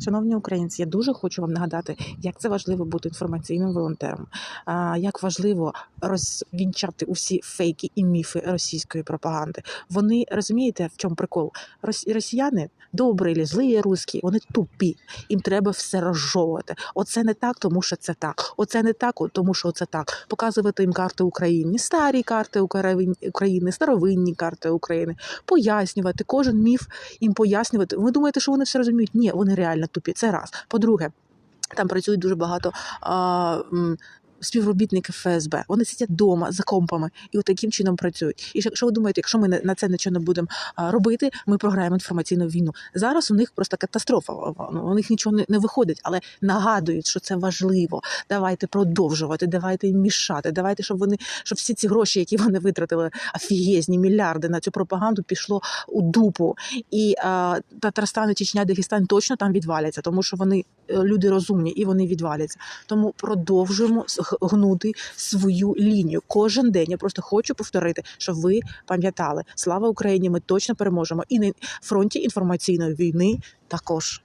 Шановні українці, я дуже хочу вам нагадати, як це важливо бути інформаційним волонтером, як важливо розвінчати усі фейки і міфи російської пропаганди. Вони розумієте, в чому прикол? Рос- Росіяни добрі, чи злі русські, вони тупі. Їм треба все розжовувати. Оце не так, тому що це так. Оце не так, тому що це так. Показувати їм карти України, старі карти України, старовинні карти України, пояснювати кожен міф їм пояснювати. Ви думаєте, що вони все розуміють? Ні, вони реально тупі. Це раз. По-друге, там працюють дуже багато. А, Співробітники ФСБ вони сидять вдома за компами і от таким чином працюють. І якщо ви думаєте, якщо ми на це нічого не будемо робити, ми програємо інформаційну війну. Зараз у них просто катастрофа. Ну, У них нічого не, виходить, але нагадують, що це важливо. Давайте продовжувати, давайте їм мішати. Давайте, щоб вони щоб всі ці гроші, які вони витратили, офігезні мільярди на цю пропаганду, пішло у дупу. І а, Татарстан, Чечня, Дагестан точно там відваляться, тому що вони е, люди розумні і вони відваляться. Тому продовжуємо гнути свою лінію кожен день. Я просто хочу повторити, щоб ви пам'ятали. Слава Україні! Ми точно переможемо і на фронті інформаційної війни також.